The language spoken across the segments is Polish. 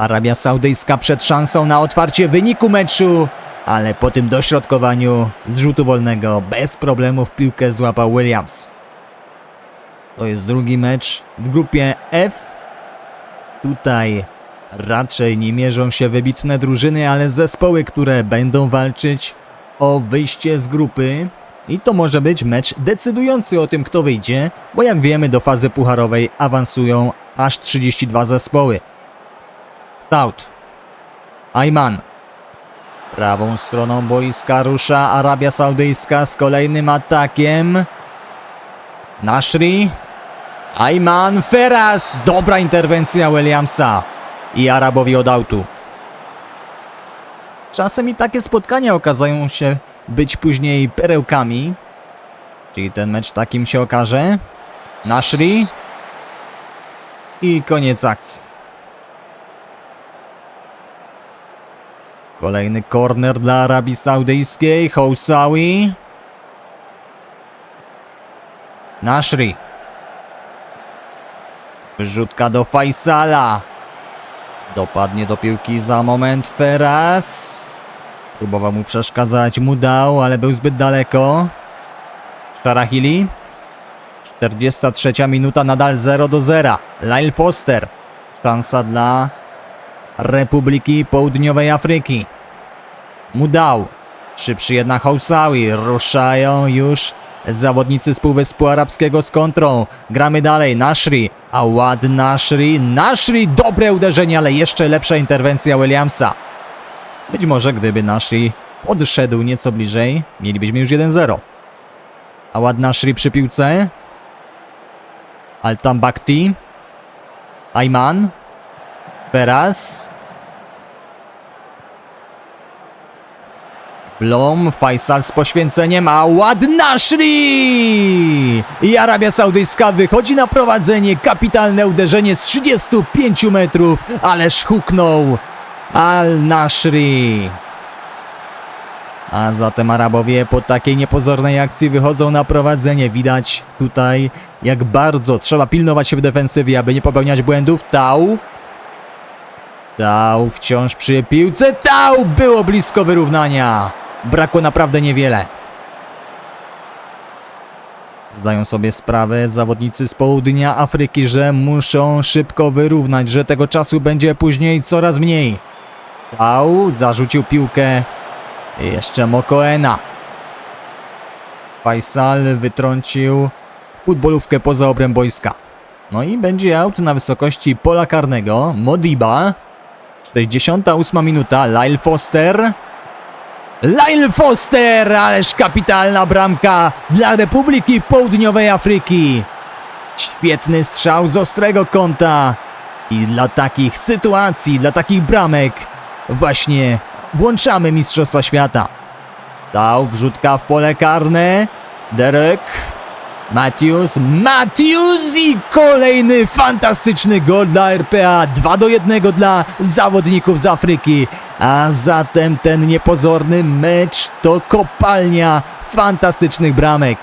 Arabia Saudyjska przed szansą na otwarcie wyniku meczu, ale po tym dośrodkowaniu z rzutu wolnego bez problemów piłkę złapał Williams. To jest drugi mecz w grupie F. Tutaj raczej nie mierzą się wybitne drużyny, ale zespoły, które będą walczyć o wyjście z grupy. I to może być mecz decydujący o tym, kto wyjdzie, bo jak wiemy, do fazy pucharowej awansują aż 32 zespoły. Stout. Ayman. Prawą stroną boiska rusza Arabia Saudyjska z kolejnym atakiem. Nashri. Ayman Feras. Dobra interwencja Williamsa. I Arabowi od autu. Czasem i takie spotkania okazują się być później perełkami. Czyli ten mecz takim się okaże. Nashri. I koniec akcji. Kolejny corner dla Arabii Saudyjskiej. Housawi. Nashri. Wyrzutka do Faisala. Dopadnie do piłki za moment Feras. Próbował mu przeszkadzać, mu dał, ale był zbyt daleko. Szarahili. 43 minuta, nadal 0 do 0. Lyle Foster. Szansa dla Republiki Południowej Afryki. Mudał. Szybszy jednak Housawi. Ruszają już zawodnicy z Półwyspu Arabskiego z kontrą. Gramy dalej. Nashri. Awad Nashri. Nashri. Dobre uderzenie, ale jeszcze lepsza interwencja Williamsa. Być może gdyby Nashri podszedł nieco bliżej, mielibyśmy już 1-0. Awad Nashri przy piłce. Altam Bakti. Ayman. Teraz. Blom, Faisal z poświęceniem, a Ład Nashri! I Arabia Saudyjska wychodzi na prowadzenie, kapitalne uderzenie z 35 metrów, ależ huknął Al Nashri. A zatem Arabowie po takiej niepozornej akcji wychodzą na prowadzenie. Widać tutaj, jak bardzo trzeba pilnować się w defensywie, aby nie popełniać błędów. Tau. Tau wciąż przy piłce. Tau było blisko wyrównania. Brakło naprawdę niewiele. Zdają sobie sprawę zawodnicy z południa Afryki, że muszą szybko wyrównać, że tego czasu będzie później coraz mniej. Tau zarzucił piłkę jeszcze Mokoena. Faisal wytrącił futbolówkę poza obręb boiska. No i będzie aut na wysokości pola karnego. Modiba. 68 minuta. Lyle Foster. Lyle Foster! Ależ kapitalna bramka dla Republiki Południowej Afryki. Świetny strzał z ostrego kąta. I dla takich sytuacji, dla takich bramek właśnie włączamy Mistrzostwa Świata. Dał wrzutka w pole karne. Derek. Matthews. Matthews i kolejny fantastyczny gol dla RPA. 2 do 1 dla zawodników z Afryki. A zatem ten niepozorny mecz to kopalnia fantastycznych bramek.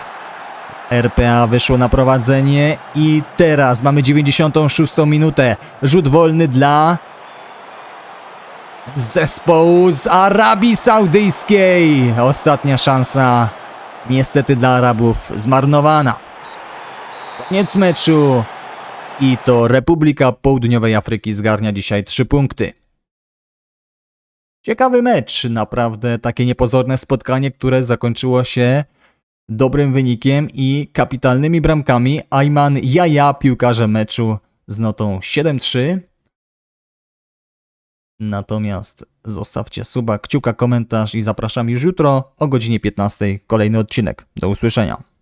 RPA wyszło na prowadzenie i teraz mamy 96 minutę. Rzut wolny dla zespołu z Arabii Saudyjskiej. Ostatnia szansa, niestety dla Arabów, zmarnowana. Koniec meczu. I to Republika Południowej Afryki zgarnia dzisiaj 3 punkty. Ciekawy mecz, naprawdę takie niepozorne spotkanie, które zakończyło się dobrym wynikiem i kapitalnymi bramkami. Ayman Jaja, piłkarze meczu z notą 7-3. Natomiast zostawcie suba, kciuka, komentarz i zapraszam już jutro o godzinie 15 kolejny odcinek. Do usłyszenia.